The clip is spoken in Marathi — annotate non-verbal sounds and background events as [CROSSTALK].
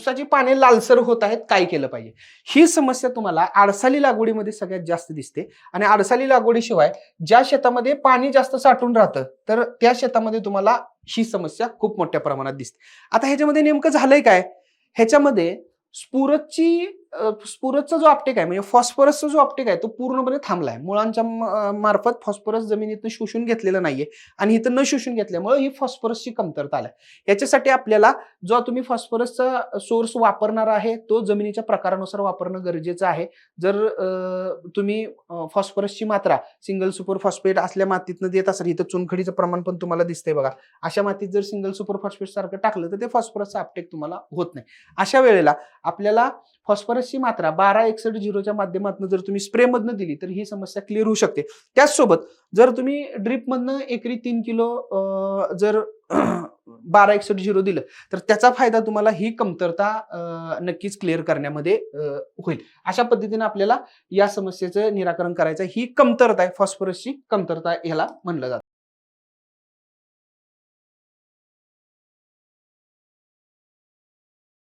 ऊसाची पाने लालसर होत आहेत काय केलं पाहिजे? ही समस्या तुम्हाला आडसाली लागवडीमध्ये सगळ्यात जास्त दिसते. आणि आडसाली लागवडीशिवाय ज्या शेतामध्ये पाणी जास्त साठून राहतं तर त्या शेतामध्ये तुम्हाला ही समस्या खूप मोठ्या प्रमाणात दिसते. आता ह्याच्यामध्ये नेमकं झालंय काय? ह्याच्यामध्ये स्पुरसची अं, जो आपटेक आहे म्हणजे फॉस्फरसचा जो आपटेक आहे तो पूर्णपणे थांबला आहे मुळांच्या म- मार्फत फॉस्फरस जमिनीतनं शोषून घेतलेलं नाहीये आणि इथं न शोषून घेतल्यामुळे ही फॉस्फरसची कमतरता आल्या. याच्यासाठी आपल्याला जो तुम्ही फॉस्फरसचा सोर्स वापरणार आहे तो जमिनीच्या प्रकारानुसार वापरणं गरजेचं आहे. जर तुम्ही फॉस्फरसची मात्रा सिंगल सुपर फॉस्फेट असल्या मातीतनं देत असाल इथं चुनखडीचं प्रमाण पण तुम्हाला दिसतंय बघा. अशा मातीत जर सिंगल सुपर फॉस्फेट सारखं टाकलं तर ते फॉस्फरसचा आपटेक तुम्हाला होत नाही. अशा वेळेला आपल्याला फॉस्फरसची मात्रा बारा एकसठ झिरोच्या माध्यमातून जर तुम्ही स्प्रेमधनं दिली तर ही समस्या क्लिअर होऊ शकते. त्याचसोबत जर तुम्ही ड्रिपमधनं एकरी तीन किलो जर [CLEARS THROAT] बारा एकसठ झिरो दिलं तर त्याचा फायदा तुम्हाला ही कमतरता नक्कीच क्लिअर करण्यामध्ये होईल. अशा पद्धतीने आपल्याला या समस्येचं निराकरण करायचं ही कमतरता आहे फॉस्फरसची कमतरता ह्याला म्हणलं जातं.